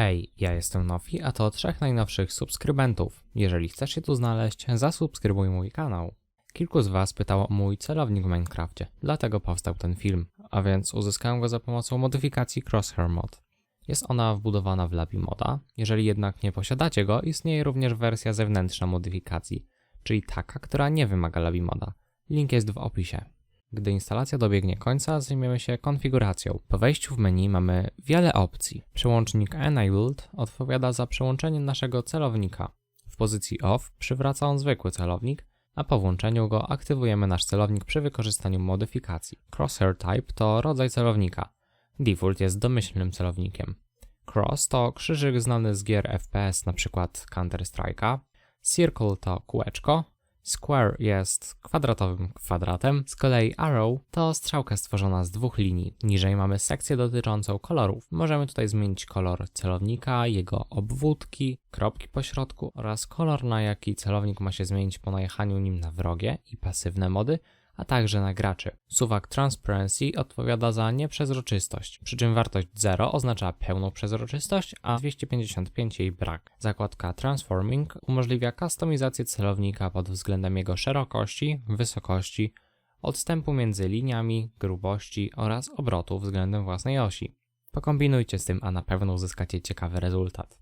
Hej, ja jestem Nofi, a to trzech najnowszych subskrybentów. Jeżeli chcesz się tu znaleźć, zasubskrybuj mój kanał. Kilku z Was pytało o mój celownik w Minecrafcie, dlatego powstał ten film, a więc uzyskałem go za pomocą modyfikacji Crosshair Mod. Jest ona wbudowana w Labi Moda, jeżeli jednak nie posiadacie go, istnieje również wersja zewnętrzna modyfikacji, czyli taka, która nie wymaga Labi Moda. Link jest w opisie. Gdy instalacja dobiegnie końca, zajmiemy się konfiguracją. Po wejściu w menu mamy wiele opcji. Przełącznik Enabled odpowiada za przełączenie naszego celownika. W pozycji OFF przywraca on zwykły celownik, a po włączeniu go aktywujemy nasz celownik przy wykorzystaniu modyfikacji. Crosshair Type to rodzaj celownika. Default jest domyślnym celownikiem. Cross to krzyżyk znany z gier FPS, np. Counter-Strike'a. Circle to kółeczko. Square jest kwadratowym kwadratem, z kolei Arrow to strzałka stworzona z dwóch linii. Niżej mamy sekcję dotyczącą kolorów. Możemy tutaj zmienić kolor celownika, jego obwódki, kropki po środku oraz kolor, na jaki celownik ma się zmienić po najechaniu nim na wrogie i pasywne mody, a także na graczy. Suwak Transparency odpowiada za nieprzezroczystość, przy czym wartość 0 oznacza pełną przezroczystość, a 255 jej brak. Zakładka Transforming umożliwia kustomizację celownika pod względem jego szerokości, wysokości, odstępu między liniami, grubości oraz obrotu względem własnej osi. Pokombinujcie z tym, a na pewno uzyskacie ciekawy rezultat.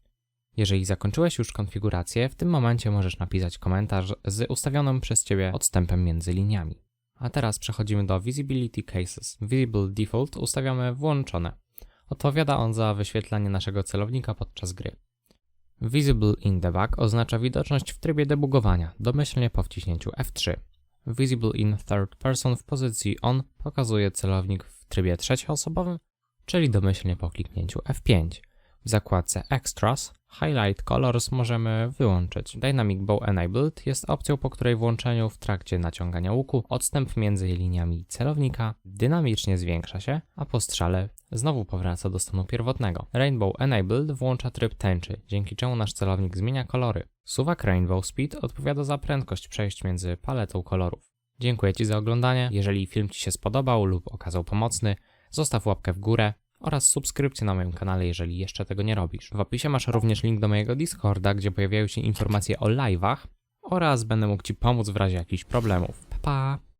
Jeżeli zakończyłeś już konfigurację, w tym momencie możesz napisać komentarz z ustawionym przez Ciebie odstępem między liniami. A teraz przechodzimy do Visibility Cases. Visible Default ustawiamy włączone. Odpowiada on za wyświetlanie naszego celownika podczas gry. Visible in Debug oznacza widoczność w trybie debugowania, domyślnie po wciśnięciu F3. Visible in Third Person w pozycji ON pokazuje celownik w trybie trzecioosobowym, czyli domyślnie po kliknięciu F5. W zakładce Extras Highlight Colors możemy wyłączyć. Dynamic Bow Enabled jest opcją, po której włączeniu w trakcie naciągania łuku odstęp między liniami celownika dynamicznie zwiększa się, a po strzale znowu powraca do stanu pierwotnego. Rainbow Enabled włącza tryb tęczy, dzięki czemu nasz celownik zmienia kolory. Suwak Rainbow Speed odpowiada za prędkość przejść między paletą kolorów. Dziękuję Ci za oglądanie. Jeżeli film Ci się spodobał lub okazał pomocny, zostaw łapkę w górę oraz subskrypcję na moim kanale, jeżeli jeszcze tego nie robisz. W opisie masz również link do mojego Discorda, gdzie pojawiają się informacje o live'ach oraz będę mógł Ci pomóc w razie jakichś problemów. Pa! pa.